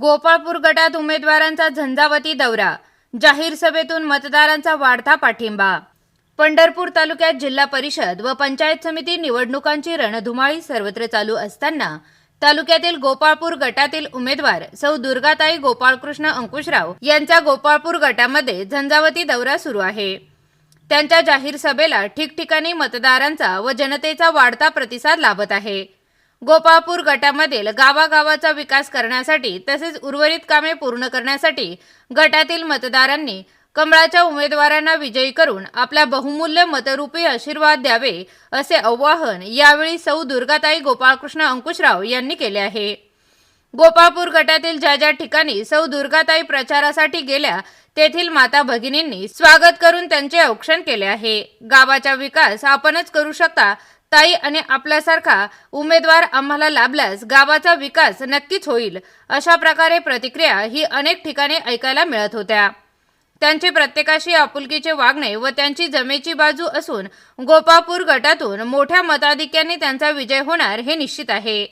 गोपाळपूर गटात उमेदवारांचा झंझावती दौरा. जाहीर सभेतून मतदारांचा वाढता पाठिंबा. पंढरपूर तालुक्यात जिल्हा परिषद व पंचायत समिती निवडणुकांची रणधुमाळी सर्वत्र चालू असताना तालुक्यातील गोपाळपूर गटातील उमेदवार सौ दुर्गाताई गोपाळकृष्ण अंकुशराव यांचा गोपाळपूर गटामध्ये झंझावती दौरा सुरू आहे. त्यांच्या जाहीर सभेला ठिकठिकाणी मतदारांचा व जनतेचा वाढता प्रतिसाद लाभत आहे. गोपाळपूर गटामधील गावागावाचा विकास करण्यासाठी तसेच उर्वरित कामे पूर्ण करण्यासाठी गटातील मतदारांनी कमळाच्या उमेदवारांना विजयी करून आपल्या बहुमूल्य मतरूपी आशीर्वाद द्यावे असे आवाहन यावेळी सौ दुर्गाताई गोपाळकृष्ण अंकुशराव यांनी केले आहे. गोपाळपूर गटातील ज्या ज्या ठिकाणी सौ दुर्गाताई प्रचारासाठी गेल्या तेथील माता भगिनींनी स्वागत करून त्यांचे औक्षण केले आहे. गावाचा विकास आपणच करू शकता ताई आणि आपल्यासारखा उमेदवार आम्हाला लाभल्यास गावाचा विकास नक्कीच होईल अशा प्रकारे प्रतिक्रिया ही अनेक ठिकाणी ऐकायला मिळत होत्या. त्यांचे प्रत्येकाशी आपुलकीचे वागणे व त्यांची जमेची बाजू असून गोपापूर गटातून मोठ्या मताधिक्याने त्यांचा विजय होणार हे निश्चित आहे.